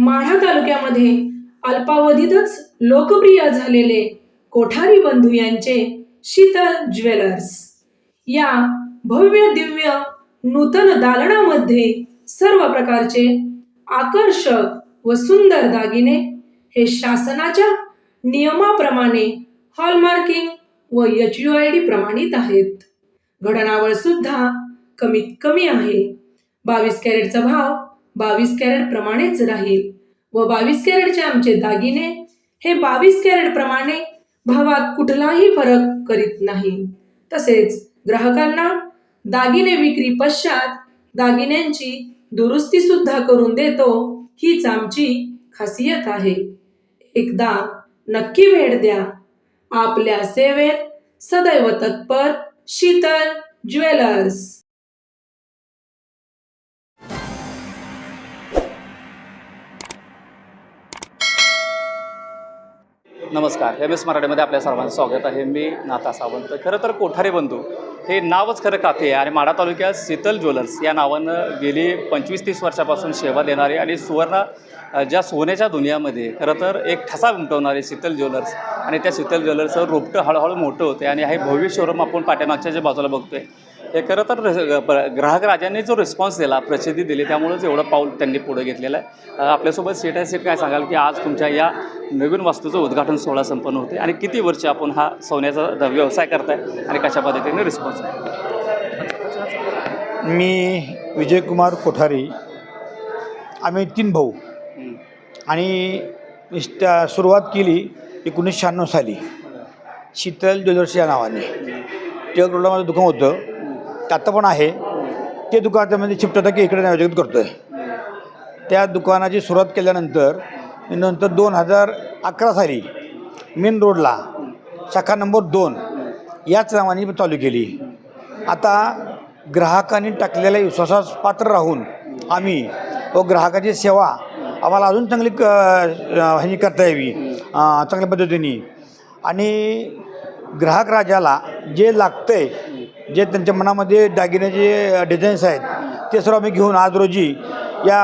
माढा तालुक्यामध्ये अल्पावधीतच लोकप्रिय झालेले कोठारी बंधू यांचे शीतल ज्वेलर्स. या भव्य दिव्य नूतन दालनामध्ये सर्व प्रकारचे आकर्षक व सुंदर दागिने हे शासनाच्या नियमाप्रमाणे हॉलमार्किंग व एच यू आय डी प्रमाणित आहेत. घडणावळ सुद्धा कमीत कमी आहे. बावीस कॅरेटचा भाव बावीस कॅरेट प्रमाणेच राहील. व बावीस कॅरेटचे आमचे दागिने हे बावीस कॅरेट प्रमाणे भावात कुठलाही फरक करीत नाही. तसेच ग्राहकांना दागिने विक्री पश्चात दागिन्यांची दुरुस्ती सुद्धा करून देतो हीच आमची खासियत आहे. एकदा नक्की भेट द्या. आपल्या सेवेत सदैव तत्पर शीतल ज्वेलर्स. नमस्कार एम एस मराठीमध्ये आपल्या सर्वांचं स्वागत आहे. मी नाथा सावंत. खरं तर कोठारे बंधू हे नावच खरं काथे आहे? आणि माढा तालुक्यात शीतल ज्वेलर्स या नावानं गेली पंचवीस तीस वर्षापासून सेवा देणारे आणि सुवर्ण ज्या सोन्याच्या दुनियामध्ये खरं तर एक ठसा उमटवणारे शीतल ज्वेलर्स आणि त्या शीतल ज्वेलर्सचं रोपटं हळूहळू मोठं होते आणि हे भव्य शोरूम आपण पाठीमागच्या ज्या बाजूला बघतोय हे खरं तर ग्राहक राजांनी जो रिस्पॉन्स दिला प्रसिद्धी दिली त्यामुळेच एवढं पाऊल त्यांनी पुढे घेतलेलं आहे. आपल्यासोबत सीट आहे सीट काय सांगाल की आज तुमच्या या नवीन वास्तूचं उद्घाटन सोहळा संपन्न होते आणि किती वर्ष आपण हा सोन्याचा व्यवसाय करताय आणि कशा पद्धतीने रिस्पॉन्स आहे मी विजयकुमार कोठारी आम्ही तीन भाऊ. आणि सुरुवात केली एकोणीसशे शहाण्णव साली. शीतल ज्वेलर्स या नावाने टिळक रोडला माझं दुकान होतं. ते आत्ता पण आहे. ते दुकान त्यामध्ये शिफ्ट होतं की इकडे आयोजित करतो आहे त्या दुकानाची सुरुवात केल्यानंतर मी नंतर दोन हजार अकरा साली मेन रोडला शाखा नंबर दोन याच नावाने मी चालू केली. आता ग्राहकांनी टाकलेल्या विश्वासास पात्र राहून आम्ही व ग्राहकाची सेवा आम्हाला अजून चांगली क ह्यानी करता यावी चांगल्या पद्धतीने. आणि ग्राहक राजाला जे लागतं आहे जे त्यांच्या मनामध्ये दागिन्याचे डिझाईन्स आहेत ते सर्व आम्ही घेऊन आज रोजी या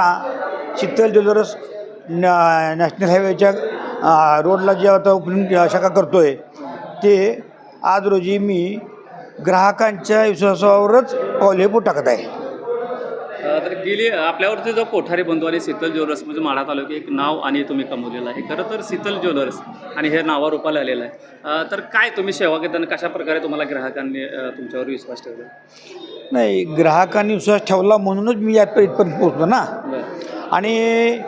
शीतल ज्वेलर्स न नॅशनल हायवेच्या रोडला जे आता ओपनिंग शाखा करतो आहे ते आज रोजी मी ग्राहकांच्या विश्वासावरच पावले टाकत आहे. तर गेली आपल्यावरती जो कोठारी बंधू आणि शीतल ज्वेलर्स म्हणजे माढा तालुक्यात एक नाव आणि तुम्ही कमवलेलं आहे. खरं तर शीतल ज्वेलर्स आणि हे नावा रूपाला आलेलं आहे. तर काय तुम्ही सेवा घेताना कशा प्रकारे तुम्हाला ग्राहकांनी तुमच्यावर विश्वास ठेवला? नाही ग्राहकांनी विश्वास ठेवला म्हणूनच मी यात इथपर्यंत पोहोचलो ना. आणि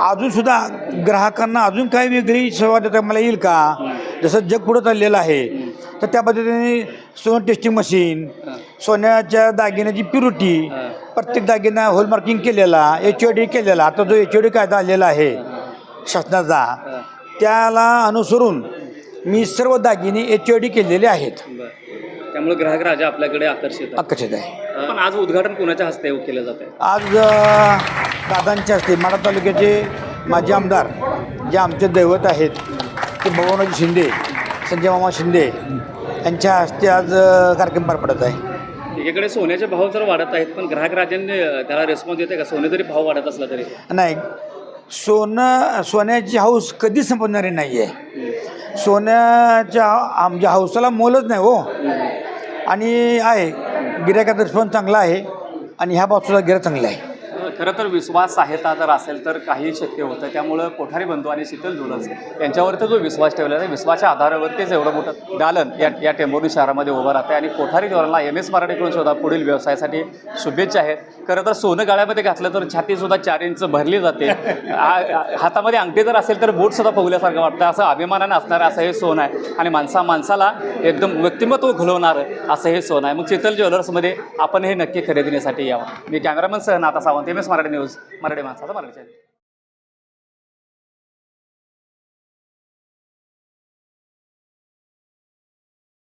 अजूनसुद्धा ग्राहकांना अजून काही वेगळी सेवा देता मला येईल का? जसं जग पुढं चाललेलं आहे तर त्या पद्धतीने सोन टेस्टिंग मशीन सोन्याच्या दागिन्याची प्युरिटी हां. प्रत्येक दागिना होलमार्किंग केलेला एच ओ डी केलेला आता जो एच ओ डी कायदा आलेला आहे शासनाचा हां त्याला अनुसरून मी सर्व दागिने एच ओ डी केलेले आहेत. त्यामुळे ग्राहक राजा आपल्याकडे आकर्षित. आकर्षित आहे. पण आज उद्घाटन कोणाच्या हस्ते केलं जात आहे आज अ, दादांच्या हस्ते माडा तालुक्याचे माजी आमदार जे आमचे दैवत आहेत ते भगवानाजी शिंदे संजय मामा शिंदे यांच्या हस्ते आज अ, कार्यक्रम पार पडत आहे. एकीकडे सोन्याचे भाव जर वाढत आहेत पण ग्राहक राजांनी त्याला रिस्पॉन्स देते का? सोने जरी भाव वाढत असला तरी. नाही. सोनं सोन्याची हाऊस कधी संपणारी नाही आहे सोन्याच्या आमच्या हाऊसाला मोलच नाही हो. आणि आहे गिऱ्हाईकाचा रिस्पॉन्स चांगला आहे. आणि ह्या बाबतीला गिऱ्हाईक चांगला आहे. खरं तर विश्वास साहेता जर असेल तर काही शक्य होतं. त्यामुळं कोठारी बंधू आणि शीतल ज्वेलर्स यांच्यावरती जो विश्वास ठेवला आहे विश्वासाच्या आधारावरतीच एवढं मोठं दालन या या टेंबोरी शहरामध्ये उभं राहतं आणि कोठारी ज्वेलरला एम एस मराठीकडून सुद्धा पुढील व्यवसायासाठी शुभेच्छा आहेत. खरं तर सोनं गाळ्यामध्ये घातलं तर छातीसुद्धा चार इंच भरली जाते. हातामध्ये अंगठी जर असेल तर बोटसुद्धा फुगल्यासारखं वाटतं. असं अभिमानानं असणारं असं हे सोनं आहे. आणि माणसा माणसाला एकदम व्यक्तिमत्व घुलवणारं असं हे सोनं आहे. मग चितल ज्वेलर्समध्ये आपण हे नक्की खरेदीसाठी यावं. मी कॅमेरामन सह नाता Sawant M S Marathi news Marathi माणसाचा मराठी channel.